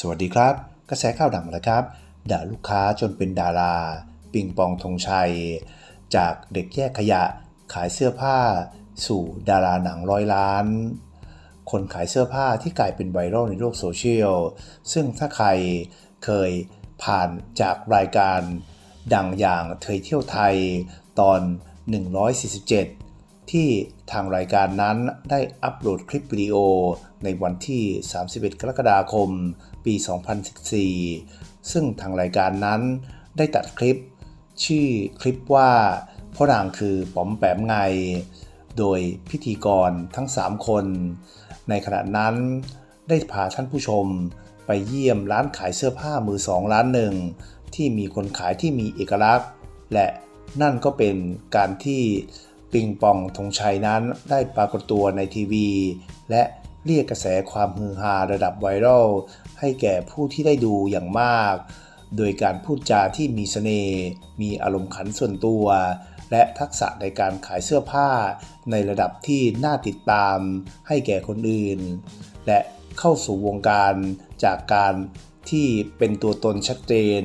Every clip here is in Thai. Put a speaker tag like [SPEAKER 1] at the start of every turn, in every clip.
[SPEAKER 1] สวัสดีครับ กระแสข่าวดังแล้วครับ ด่าลูกค้าจนเป็นดารา ปิงปองธงชัย จากเด็กแยกขยะ ขายเสื้อผ้า สู่ดาราหนังร้อยล้าน คนขายเสื้อผ้าที่กลายเป็นไวรัลในโลกโซเชียล ซึ่งถ้าใครเคยผ่านจากรายการดังอย่างเทยเที่ยวไทยตอน 147 ที่ทางรายการนั้นได้อัปโหลดคลิปวิดีโอในวันที่ 31 กรกฎาคม ปี 2014 ซึ่งทางรายการนั้นได้ตัดคลิป ชื่อคลิปว่าพ่อนางคือป๋อมแปมไง โดยพิธีกรทั้ง 3 คน ในขณะนั้นได้พาท่านผู้ชมไปเยี่ยมร้านขายเสื้อผ้ามือสองร้านหนึ่ง ที่มีคนขายที่มีเอกลักษณ์ และนั่นก็เป็นการที่ ปิงปองธงชัยนั้นได้ปรากฏตัวในทีวี และเรียกกระแสความฮือฮาระดับไวรัลให้แก่ผู้ที่ได้ดูอย่างมาก โดยการพูดจาที่มีเสน่ห์มีอารมณ์ขันส่วนตัว และทักษะในการขายเสื้อผ้าในระดับที่น่าติดตามให้แก่คนอื่น และเข้าสู่วงการจากการที่เป็นตัวตนชัดเจน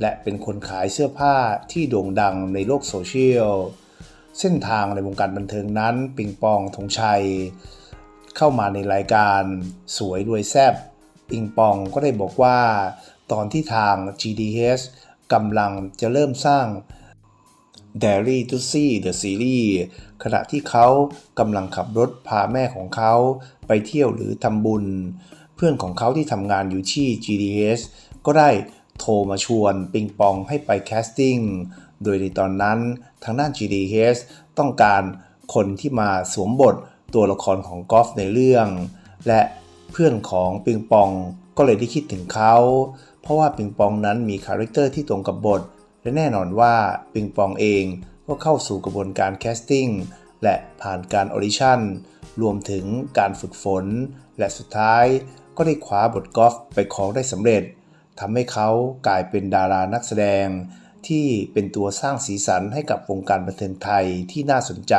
[SPEAKER 1] และเป็นคนขายเสื้อผ้าที่โด่งดังในโลกโซเชียล เส้นทางในวงการบันเทิงนั้น ปิงปองธงชัย เข้ามาในรายการสวยรวยแซบปิงปองก็ได้บอกว่า ตอนที่ทาง GDH กำลังจะเริ่มสร้าง Dairy to See the Series ขณะที่เขากำลังขับรถพาแม่ของเขาไปเที่ยวหรือทำบุญ เพื่อนของเขาที่ทำงานอยู่ที่ GDH ก็ได้ โทรมาชวนปิงปองให้ไปแคสติ้ง โดยในตอนนั้นทางด้าน GDH ต้องการคนที่มาสวมบทตัวละครของกอล์ฟในเรื่อง และเพื่อนของปิงปองก็เลยได้คิดถึงเขา เพราะว่าปิงปองนั้นมีคาแรคเตอร์ที่ตรงกับบท และแน่นอนว่าปิงปองเองก็เข้าสู่กระบวนการแคสติ้งและผ่านการออดิชั่น รวมถึงการฝึกฝน และสุดท้ายก็ได้คว้าบทกอล์ฟไปครองได้สำเร็จ ทำให้เขากลายเป็นดารานักแสดง ที่เป็นตัวสร้างสีสันให้กับวงการบันเทิงไทยที่น่าสนใจ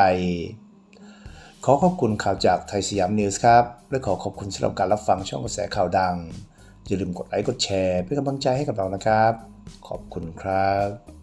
[SPEAKER 1] ขอขอบคุณข่าวจากไทยสยามนิวส์ครับ และขอขอบคุณสำหรับการรับฟังช่องกระแสข่าวดัง อย่าลืมกดไลค์กดแชร์ เป็นกำลังใจให้กับเรานะครับ ขอบคุณครับ